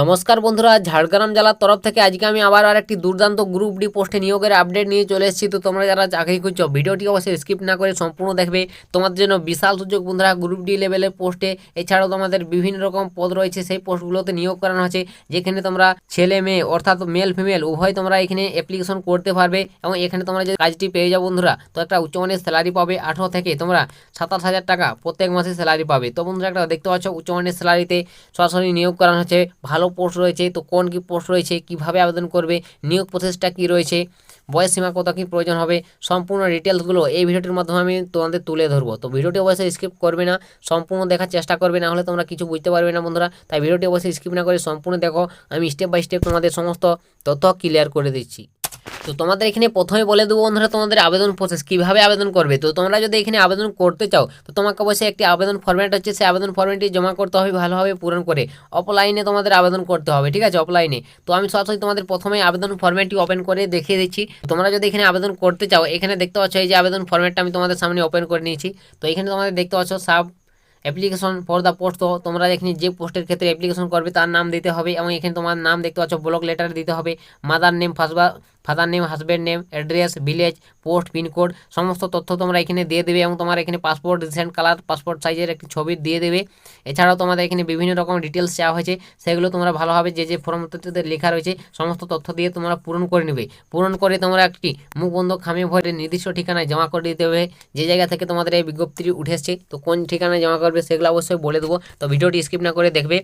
নমস্কার বন্ধুরা, ঝাড়গ্রাম জেলার তরফ থেকে আজকে আমি আবার আর একটি দুর্দান্ত গ্রুপ ডি পোস্টে নিয়োগের আপডেট নিয়ে চলে এসেছি। তো তোমরা যারা চাকরি খুঁজছো, ভিডিওটি অবশ্যই স্কিপ না করে সম্পূর্ণ দেখবে। তোমাদের জন্য বিশাল সুযোগ বন্ধুরা, গ্রুপ ডি লেভেলের পোস্টে। এছাড়াও তোমাদের বিভিন্ন রকম পদ রয়েছে, সেই পোস্টগুলোতে নিয়োগ করানো হচ্ছে যেখানে তোমরা ছেলে, মেয়ে, অর্থাৎ মেল ফিমেল উভয় তোমরা এখানে অ্যাপ্লিকেশন করতে পারবে এবং এখানে তোমরা যে কাজটি পেয়ে যাও বন্ধুরা, তো একটা উচ্চমানের স্যালারি পাবে। আঠারো থেকে তোমরা সাতাশ হাজার টাকা প্রত্যেক মাসে স্যালারি পাবে। তো বন্ধুরা, একটা দেখতে পাচ্ছ উচ্চমানের স্যালারিতে সরাসরি নিয়োগ করানো হচ্ছে। ভালো পোস্ট রয়েছে, তো কোন কি পোস্ট রয়েছে, কীভাবে আবেদন করবে, নিয়োগ প্রসেসটা কি রয়েছে, বয়স সীমা কত, কী প্রয়োজন হবে, সম্পূর্ণ ডিটেলসগুলো এই ভিডিওটির মাধ্যমে আমি তোমাদের তুলে ধরবো। তো ভিডিওটি অবশ্যই স্কিপ করবে না, সম্পূর্ণ দেখার চেষ্টা করবে, না হলে তোমরা কিছু বুঝতে পারবে না বন্ধুরা। তাই ভিডিওটি অবশ্যই স্কিপ না করে সম্পূর্ণ দেখো, আমি স্টেপ বাই স্টেপ তোমাদের সমস্ত তথ্য ক্লিয়ার করে দিচ্ছি। তো তোমাদের এখানে প্রথমে বলে দেবো বন্ধুরা, তোমাদের আবেদন প্রসেস কীভাবে আবেদন করবে? তো তোমরা যদি এখানে আবেদন করতে চাও, তো তোমাকে অবশ্যই একটি আবেদন ফর্ম্যাট হচ্ছে, সেই আবেদন ফর্ম্যাটটি জমা করতে হবে, ভালোভাবে পূরণ করে অফলাইনে তোমাদের আবেদন করতে হবে, ঠিক আছে? অফলাইনে তো আমি সরাসরি তোমাদের প্রথমে আবেদন ফর্ম্যাটটি ওপেন করে দেখিয়ে দিচ্ছি। তোমরা যদি এখানে আবেদন করতে চাও, এখানে দেখতে পাচ্ছ এই যে আবেদন ফর্ম্যাটটা আমি তোমাদের সামনে ওপেন করে নিয়েছি। তো এখানে তোমাদের দেখতে পাচ্ছ sub application for the post তোমরা এখানে যে পোস্টের ক্ষেত্রে অ্যাপ্লিকেশন করবে, তার নাম দিতে হবে এবং এখানে তোমার নাম দেখতে পাচ্ছ ব্লক লেটার দিতে হবে mother name ফাসবা father name husband name, address, village, post, pincode, সমস্ত তথ্য তোমরা এখানে দিয়ে দেবে এবং তোমার এখানে পাসপোর্ট, রিসেন্ট কালার, পাসপোর্ট সাইজের একটি ছবি দিয়ে দেবে। এছাড়াও তোমাদের এখানে বিভিন্ন রকম ডিটেলস চাওয়া হয়েছে, সেগুলো তোমরা ভালোভাবে যে যে ফর্মটিতে লেখা রয়েছে, সমস্ত তথ্য দিয়ে তোমরা পূরণ করে নেবে। পূরণ করে তোমরা একটি মুখ বন্ধ খামে ভরে নির্দিষ্ট ঠিকানায় জমা করে দিতে হবে। যে জায়গা থেকে তোমাদের এই বিজ্ঞপ্তিটি উঠে এসছে, তো কোন ঠিকানায় জমা করবে সেগুলো অবশ্যই বলে দেবো। তো ভিডিওটি স্কিপ না করে দেখবে।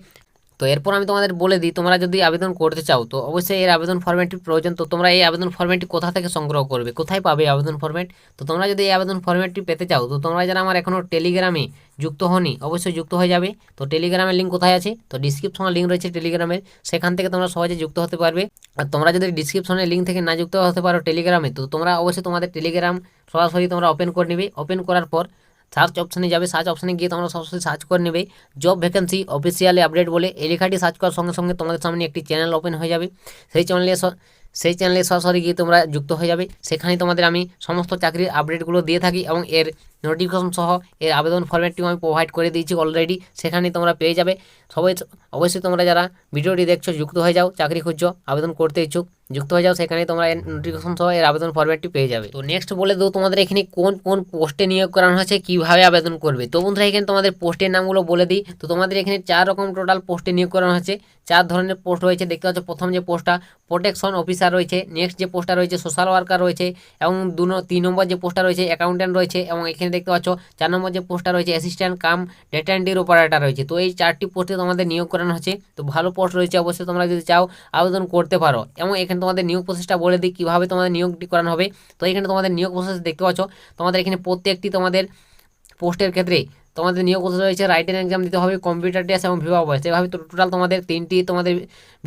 তো এরপর আমি তোমাদের বলে দিই, তোমরা যদি আবেদন করতে চাও, তো অবশ্যই এর আবেদন ফর্ম্যাটটির প্রয়োজন। তো তোমরা এই আবেদন ফর্ম্যাটটি কোথা থেকে সংগ্রহ করবে? কোথায় পাবে আবেদন ফর্মেট তো তোমরা যদি এই আবেদন ফর্ম্যাটটি পেতে চাও, তো তোমরা যারা আমার এখনও টেলিগ্রামে যুক্ত হনি অবশ্যই যুক্ত হয়ে যাবে। তো টেলিগ্রামের লিঙ্ক কোথায় আছে? তো ডিসক্রিপশনে লিঙ্ক রয়েছে টেলিগ্রামের সেখান থেকে তোমরা সহজে যুক্ত হতে পারবে। আর তোমরা যদি ডিসক্রিপশনে লিঙ্ক থেকে না যুক্ত হতে পারো টেলিগ্রামে তো তোমরা অবশ্যই তোমাদের টেলিগ্রাম সরাসরি তোমরা ওপেন করে নেবে। ওপেন করার পর সার্চ অপশানে যাবে, সার্চ অপশানে গিয়ে তোমরা সরাসরি সার্চ করে নেবে। জব ভ্যাকেন্সি অফিসিয়ালি আপডেট বলে এই লেখাটি সার্চ করার সঙ্গে সঙ্গে তোমাদের সামনে একটি চ্যানেল ওপেন হয়ে যাবে। সেই চ্যানেলে সেই চ্যানেলে সরাসরি গিয়ে তোমরা যুক্ত হয়ে যাবে। সেখানে তোমাদের আমি সমস্ত চাকরির আপডেটগুলো দিয়ে থাকি এবং এর নোটিফিকেশন সহ এর আবেদন ফরম্যাটটিও আমি প্রোভাইড করে দিয়েছি অলরেডি সেখানে তোমরা পেয়ে যাবে। সবাই অবশ্যই তোমরা যারা ভিডিওটি দেখছ, যুক্ত হয়ে যাও, চাকরি খুঁজছো, আবেদন করতে ইচ্ছুক, যুক্ত হয়ে যাও সেখানে তোমরা এর নোটিফিকেশন সহ এর আবেদন ফরম্যাটটি পেয়ে যাবে। তো নেক্সট বলে দেবো তোমাদের এখানে কোন কোন পোস্টে নিয়োগ করানো হয়েছে, কীভাবে আবেদন করবে। তো বন্ধুরা, এখানে তোমাদের পোস্টের নামগুলো বলে দিই। তো তোমাদের এখানে চার রকম টোটাল পোস্টে নিয়োগ করানো হয়েছে। চার ধরনের পোস্ট রয়েছে। দেখতে পাচ্ছ, প্রথম যে পোস্টটা প্রোটেকশন অফিসার রয়েছে নেক্সট যে পোস্টটা রয়েছে সোশ্যাল ওয়ার্কার রয়েছে, এবং দু তিন নম্বর যে পোস্টটা রয়েছে অ্যাকাউন্ট্যান্ট রয়েছে, এবং এখানে দেখতে পাচ্ছ, চার নম্বর যে পোস্টটা রয়েছে অ্যাসিস্ট্যান্ট কাম ডেটা এন্ট্রির অপারেটার রয়েছে। তো এই চারটি পোস্টে তোমাদের নিয়োগ করানো হচ্ছে। তো ভালো পোস্ট রয়েছে অবশ্যই, তোমরা যদি চাও আবেদন করতে পারো। এবং এখানে তোমাদের নিয়োগ প্রসেসটা বলে দিই, কীভাবে তোমাদের নিয়োগটি করানো হবে। তো এখানে তোমাদের নিয়োগ প্রসেস দেখতে পাচ্ছ, তোমাদের এখানে প্রত্যেকটি তোমাদের পোস্টের ক্ষেত্রে তোমাদের নিয়োগ রয়েছে? রাইটেন এক্সাম দিতে হবে কম্পিউটার টেস্ট এবং ভিভা বয়স এভাবে টোটাল তোমাদের তিনটি তোমাদের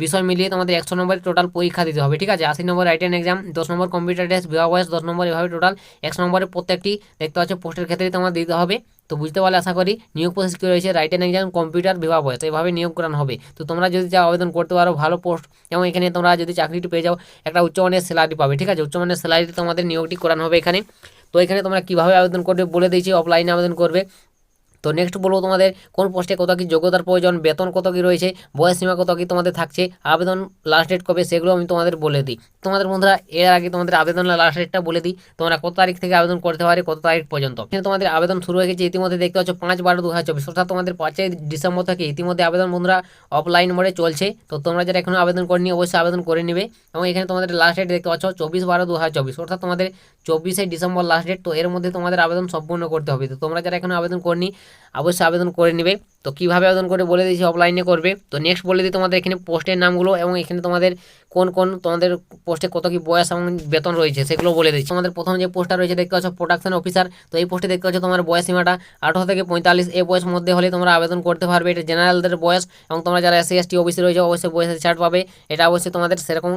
বিষয় মিলিয়ে তোমাদের একশো নম্বরের টোটাল পরীক্ষা দিতে হবে, ঠিক আছে? আশি নম্বর রাইটেন এক্সাম দশ নম্বর কম্পিউটার টেস্ট ভিভা বয়স দশ নম্বর এভাবে টোটাল একশো নম্বরের প্রত্যেকটি দেখতে পাচ্ছ পোস্টের ক্ষেত্রে তোমাদের দিতে হবে। তো বুঝতে পারলে আশা করি নিয়োগ প্রসেস কী রয়েছে? রাইটেন এক্সাম কম্পিউটার বিভাগ বয়স এভাবে নিয়োগ করানো হবে। তো তোমরা যদি চাও আবেদন করতে পারো, ভালো পোস্ট এবং এখানে তোমরা যদি চাকরিটি পেয়ে যাও, একটা উচ্চমানের স্যালারি পাবে, ঠিক আছে? উচ্চমানের স্যালারিতে তোমাদের নিয়োগটি করানো হবে এখানে। তো এখানে তোমরা কীভাবে আবেদন করবে বলে দিয়েছি অফলাইনে আবেদন করবে। তো নেক্সট বলব তোমাদের, কোন পোস্টে কত কি যোগ্যতার প্রয়োজন, বেতন কত কি রয়েছে, বয়স সীমা কত কি তোমাদের থাকছে, আবেদন লাস্ট ডেট কবে, সেগুলো আমি তোমাদের বলে দিই। তোমাদের বন্ধুরা, এর আগে তোমাদের আবেদন লাস্ট ডেটটা বলে দিই, তোমরা কত তারিখ থেকে আবেদন করতে পারে কত তারিখ পর্যন্ত। তোমাদের আবেদন শুরু হয়ে গেছে, ইতিমধ্যে দেখতে পাচ্ছ পাঁচ বারো দু হাজার চব্বিশ, অর্থাৎ তোমাদের পাঁচই ডিসেম্বর থেকে ইতিমধ্যে আবেদন বন্ধুরা অফলাইন মোডে চলছে। তো তোমরা যারা এখনও আবেদন করেনি, অবশ্যই আবেদন করে নেবে। এবং এখানে তোমাদের লাস্ট ডেট দেখতে পাচ্ছ চব্বিশ বারো দু হাজার চব্বিশ, অর্থাৎ তোমাদের চব্বিশে ডিসেম্বর লাস্ট ডেট তো এর মধ্যে তোমাদের আবেদন সম্পূর্ণ করতে হবে। তো তোমরা যারা এখনও আবেদন করনি অবশ্যই আবেদন করে নেবে। তো কীভাবে আবেদন করে বলে দিয়েছি অফলাইনে করবে। তো নেক্সট বলে দিই তোমাদের এখানে পোস্টের নামগুলো এবং এখানে তোমাদের কোন কোন তোমাদের পোস্টে কত কি বয়স এবং বেতন রয়েছে সেগুলো বলে দিচ্ছি। তোমাদের প্রথম যে পোস্টটা রয়েছে, দেখতে পাচ্ছ প্রোডাকশন অফিসার তো এই পোস্টে দেখতে পাচ্ছ তোমার বয়স সীমাটা আঠারো থেকে পঁয়তাল্লিশ। এই বয়স মধ্যে হলে তোমরা আবেদন করতে পারবে। এটা জেনারেলদের বয়স এবং তোমরা যারা এসসি এসটি ওবিসি রয়েছে অবশ্যই বয়সে ছাড় পাবে। এটা অবশ্যই তোমাদের সেরকম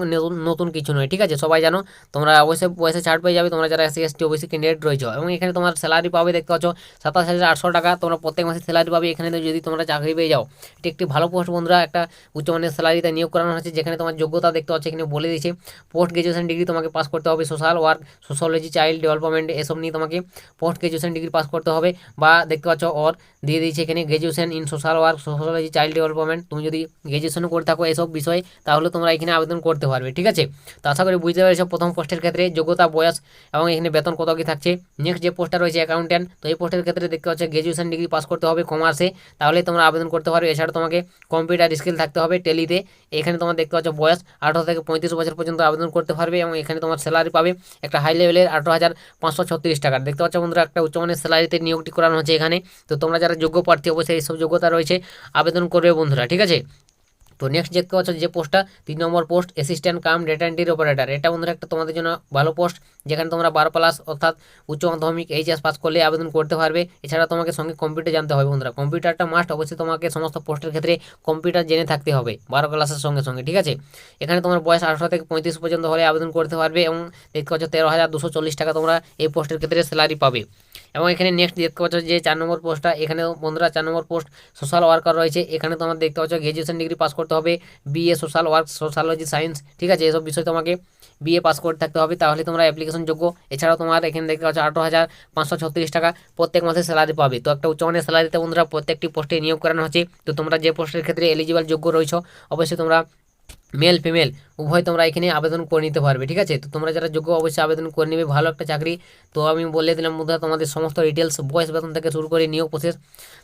নতুন কিছু নয়, ঠিক আছে? সবাই জানো? তোমরা অবশ্যই বয়সে ছাড় পেয়ে যাবে। তোমরা যারা এসসি এসটি ওবিসি ক্যান্ডিডেট রয়েছে এবং এখানে তোমার স্যালারি পাবে, দেখতে পাচ্ছ সাতাশ হাজার আটশো টাকা। তোমরা প্রত্যেক মাসে স্যালারি পাবে। এখানে যদি তোমরা চাকরি পেয়ে যাও এটি একটি ভালো পোস্ট বন্ধুরা, একটা উচ্চমানের স্যালারিতে নিয়োগ করানো হচ্ছে যেখানে তোমার যোগ্যতা দেখতে পাচ্ছ এখানে বলে দিয়েছে পোস্ট গ্রাজুয়েশন ডিগ্রি তোমাকে পাস করতে হবে social work sociology child development এসব নিয়ে তোমাকে পোস্ট গ্রাজুয়েশন ডিগ্রি পাস করতে হবে, বা দেখতে পাচ্ছ ওর দিয়ে দিয়েছে এখানে graduation in social work sociology child development তুমি যদি গ্রাজুয়েশনও করে থাকো এসব বিষয়ে, তাহলে তোমরা এখানে আবেদন করতে পারবে, ঠিক আছে? তো আশা করি বুঝতে পেরেছ প্রথম পোস্টের ক্ষেত্রে যোগ্যতা, বয়স এবং এখানে বেতন কত কি থাকছে। নেক্সট যে পোস্টটা রয়েছে অ্যাকাউন্ট্যান্ট তো এই পোস্টের ক্ষেত্রে দেখতে পাচ্ছ গ্রাজুয়েশন ডিগ্রি পাস করতে হবে কমার্সে তাহলে তোমরা আবেদন করতে পারবে এছাড়া তোমাকে কম্পিউটার স্কিল থাকতে হবে টেলিতে এখানে তোমার দেখতে পাচ্ছ বয়স আঠারো থেকে পঁয়ত্রিশ বছর পর্যন্ত আবেদন করতে পারবে এবং এখানে তোমার স্যালারি পাবে একটা হাই লেভেলের আঠারো হাজার পাঁচশো টাকার দেখতে পাচ্ছ বন্ধুরা, একটা উচ্চমানের স্যালারিতে নিয়োগটি করানো হচ্ছে এখানে। তো তোমরা যারা যোগ্য প্রার্থী, অবশ্যই এইসব যোগ্যতা রয়েছে, আবেদন করবে বন্ধুরা, ঠিক আছে? তো নেক্সট দেখতে পাচ্ছ যে পোস্টটা তিন number post assistant cum data entry operator এটা বন্ধুরা একটা তোমাদের জন্য ভালো পোস্ট যেখানে তোমরা বারো প্লাস অর্থাৎ উচ্চ মাধ্যমিক এইচএস পাস করলে আবেদন করতে পারবে। এছাড়া তোমাকে সঙ্গে কম্পিউটার জানতে হবে বন্ধুরা। কম্পিউটারটা মাস্ট অবশ্যই তোমাকে সমস্ত পোস্টের ক্ষেত্রে কম্পিউটার জেনে থাকতে হবে, বারো ক্লাসের সঙ্গে সঙ্গে, ঠিক আছে? এখানে তোমার বয়স আঠারো থেকে পঁয়ত্রিশ পর্যন্ত হলে আবেদন করতে পারবে এবং দেখতে পাচ্ছ তেরো হাজার দুশো চল্লিশ টাকা তোমরা এই পোস্টের ক্ষেত্রে স্যালারি পাবে। এবং এখানে নেক্সট দেখতে পাচ্ছ যে চার নম্বর পোস্টটা এখানে বন্ধুরা চার নম্বর পোস্ট সোশ্যাল ওয়ার্কার রয়েছে। এখানে তোমার দেখতে পাচ্ছ গ্রাজুয়েশন ডিগ্রি পাস করতে হবে BA social work sociology science ঠিক আছে? এসব বিষয় তোমাকে বিএ পাস করতে থাকতে হবে, তাহলে তোমরা অ্যাপ্লিকেশন যোগ্য। এছাড়াও তোমার এখানে দেখতে পাচ্ছ আঠারো হাজার পাঁচশো ছত্রিশ টাকা প্রত্যেক মাসে স্যালারি পাবে। তো একটা উচ্চমানের স্যালারিতে বন্ধুরা প্রত্যেকটি পোস্টে নিয়োগ করানো হচ্ছে। তো তোমরা যে পোস্টের ক্ষেত্রে এলিজিবল যোগ্য রয়েছে, অবশ্যই তোমরা মেল ফিমেল উভয় তোমরা এখানে আবেদন করে নিতে পারবে, ঠিক আছে? তো তোমরা যারা যোগ্য, অবশ্যই আবেদন করে নেবে, ভালো একটা চাকরি। তো আমি বলে দিলাম বন্ধুরা তোমাদের সমস্ত ডিটেলস বয়স বেতন থেকে শুরু করে নিয়োগ প্রসেস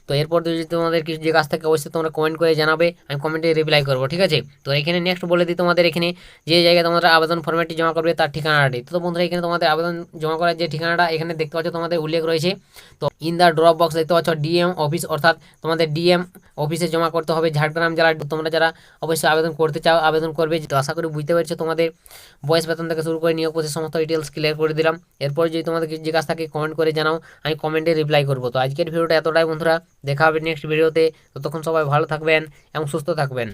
তো এরপর যদি তোমাদের কিছু যে কাজ থাকে, অবশ্যই তোমরা কমেন্ট করে জানাবে, আমি কমেন্টে রিপ্লাই করব, ঠিক আছে? তো এখানে নেক্সট বলে দিই তোমাদের এখানে, যে জায়গায় তোমরা আবেদন ফর্মেটটি জমা করবে, তার ঠিকানাটি তো বন্ধুরা, এখানে তোমাদের আবেদন জমা করার যে ঠিকানাটা, এখানে দেখতে পাচ্ছ তোমাদের উল্লেখ রয়েছে। তো ইন দ্য ড্রপ বক্স দেখতে পাচ্ছ ডিএম অফিস অর্থাৎ তোমাদের ডিএম অফিসে জমা করতে হবে, ঝাড়গ্রাম জেলার, তোমরা যারা অবশ্যই আবেদন করতে চাও আবেদন করবে তো আশা করি বুঝতে পারছ তোমাদের বয়স বেতন থেকে শুরু করে নিয়োগ প্রসেস সমস্ত ডিটেলস ক্লিয়ার করে দিলাম। এরপর যদি তোমাদের কিছু জিজ্ঞাসা থাকে কমেন্ট করে জানাও, আমি কমেন্টে রিপ্লাই করব। তো আজকের ভিডিওটা এতটাই বন্ধুরা, দেখা হবে নেক্সট ভিডিওতে ততক্ষণ সবাই ভালো থাকবেন এবং সুস্থ থাকবেন।